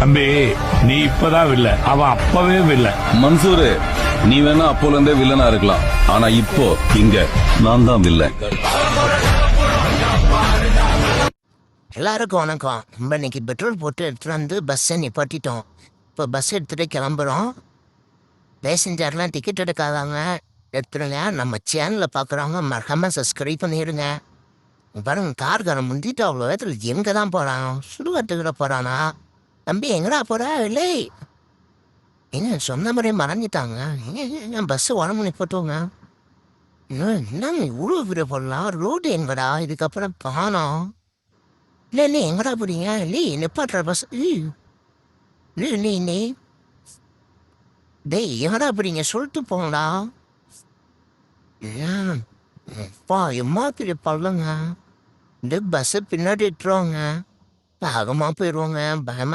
தம்பி நீ இப்பதான் வில்ல. அவன் அப்பவே வில்ல. மன்சூரு நீ வேணா அப்போல இருந்தே வில்லனா இருக்கலாம். ஆனா இப்போ இங்க நான் தான் வில்லன் எல்லாருக்கும் வணக்கம். நம்ம இன்னைக்கு பெட்ரோல் போட்டு எடுத்துட்டு வந்து பஸ்ஸை நிப்பாட்டிட்டோம். இப்போ பஸ் எடுத்துட்டு கிளம்புறோம். பேசஞ்சர்லாம் டிக்கெட் எடுக்காதாங்க எடுத்துருங்க. நம்ம சேனலில் பார்க்குறவங்க மறக்காம சப்ஸ்கிரைப் பண்ணிடுங்க பாருங்க கார்காரன் முந்திட்டு அவ்வளோ வேகத்தில் எங்கே தான் போகிறான் சுடுகாட்டுக்கிற போகிறானா தம்பி எங்கடா போறா? இல்லை. என்ன சொன்ன மாதிரியே மறைஞ்சிட்டாங்க. எங்க பஸ்ஸு உடம்பு நிப்பட்டுங்க என்னங்க இவ்வளோ பெரிய போடலாம்? ரோடு எங்கடா? இதுக்கப்புறம் பானம். இல்லை இல்லை எங்கடா போறீங்க? இல்லை நிப்பாட்டுற பஸ் இல்லை இல்லை இல்லை. டேய் எங்கடா போறீங்க? சொல்லிட்டு போங்களா அப்பா எம்மா பெரிய பள்ளங்க இந்த பஸ்ஸை பின்னாடி இட்டுருவாங்க வேகமாக போயிடுவாங்க. பயமா